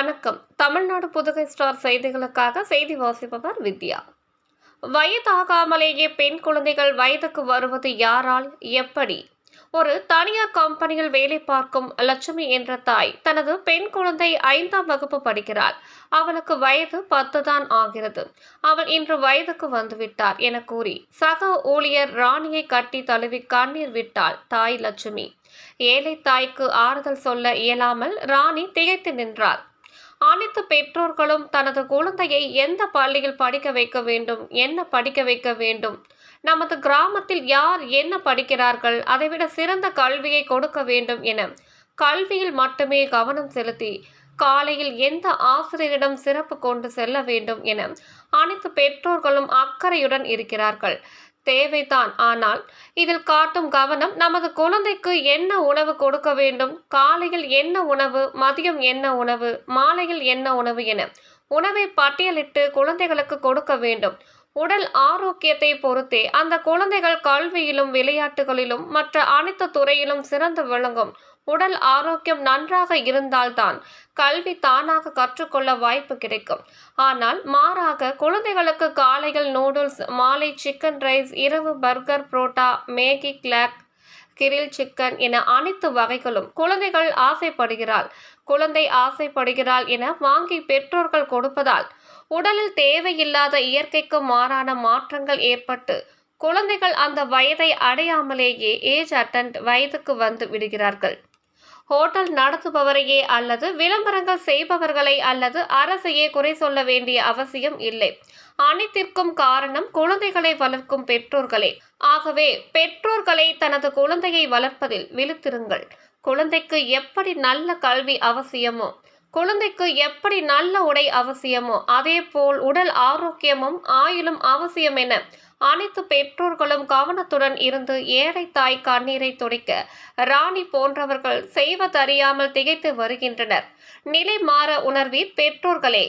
வணக்கம். தமிழ்நாடு புதுகை ஸ்டார் செய்திகளுக்காக செய்தி வாசிப்பவர் வித்யா. வயதாகாமலேயே பெண் குழந்தைகள் வயதுக்கு வருவது யாரால் எப்படி? ஒரு தனியார் கம்பெனியில் வேலை பார்க்கும் லட்சுமி என்ற தாய் தனது பெண் குழந்தை ஐந்தாம் வகுப்பு படிக்கிறாள். அவளுக்கு வயது பத்து தான் ஆகிறது. அவள் இன்று வயதுக்கு வந்துவிட்டார் என கூறி சக ஊழியர் ராணியை கட்டி தழுவி கண்ணீர் விட்டாள் தாய் லட்சுமி. ஏழை தாய்க்கு ஆறுதல் சொல்ல இயலாமல் ராணி திகைத்து நின்றாள். அனைத்து பெற்றோர்களும் தனது குழந்தையை எந்த பள்ளியில் படிக்க வைக்க வேண்டும்? என்ன படிக்க வைக்க வேண்டும்? நமது கிராமத்தில் யார் என்ன படிக்கிறார்கள்? அதைவிட சிறந்த கல்வியை கொடுக்க வேண்டும் என கல்வியில் மட்டுமே கவனம் செலுத்தி காலையில் எந்த ஆசிரியரிடம் சிறப்பு கொண்டு செல்ல வேண்டும் என அனைத்து பெற்றோர்களும் அக்கறையுடன் இருக்கிறார்கள். தேவைதான். ஆனால் இதில் காட்டும் கவனம் நமது குழந்தைக்கு என்ன உணவு கொடுக்க வேண்டும்? காலையில் என்ன உணவு? மதியம் என்ன உணவு? மாலையில் என்ன உணவு என உணவை பட்டியலிட்டு குழந்தைகளுக்கு கொடுக்க வேண்டும். உடல் ஆரோக்கியத்தை பொறுத்தே அந்த குழந்தைகள் கல்வியிலும் விளையாட்டுகளிலும் மற்ற அனைத்து துறையிலும் சிறந்து விளங்கும். உடல் ஆரோக்கியம் நன்றாக இருந்தால்தான் கல்வி தானாக கற்றுக்கொள்ள வாய்ப்பு கிடைக்கும். ஆனால் மாறாக குழந்தைகளுக்கு காலையில் நூடுல்ஸ் மாலை சிக்கன் ரைஸ் இரவு பர்கர் புரோட்டா மேகி கிளாக் கிரில் சிக்கன் என அனைத்து வகைகளும் குழந்தைகள் ஆசைப்படுகிறாள். குழந்தை ஆசைப்படுகிறாள் என வாங்கி பெற்றோர்கள் கொடுப்பதால் உடலில் தேவையில்லாத இயற்கைக்கு மாறான மாற்றங்கள் ஏற்பட்டு குழந்தைகள் அந்த வயதை அடையாமலேயே ஏஜ் அட்டன்ட் வயதுக்கு வந்து விடுகிறார்கள். ஹோட்டல் நடத்துபவரையே அல்லது விளம்பரங்கள் செய்பவர்களை அல்லது அரசையே குறை சொல்ல வேண்டிய அவசியம் இல்லை. அனைத்திற்கும் காரணம் குழந்தைகளை வளர்க்கும் பெற்றோர்களே. ஆகவே பெற்றோர்களை தனது குழந்தையை வளர்ப்பதில் விழுத்திருங்கள். குழந்தைக்கு எப்படி நல்ல கல்வி அவசியமோ குழந்தைக்கு எப்படி நல்ல உடை அவசியமோ அதே போல் உடல் ஆரோக்கியமும் ஆயுளும் அவசியம் என அனைத்து பெற்றோர்களும் கவனத்துடன் இருந்து ஏழை தாய் கண்ணீரை துடைக்க ராணி போன்றவர்கள் செய்வதறியாமல் திகைத்து வருகின்றனர். நிலை மாற உணர்வீர் பெற்றோர்களே.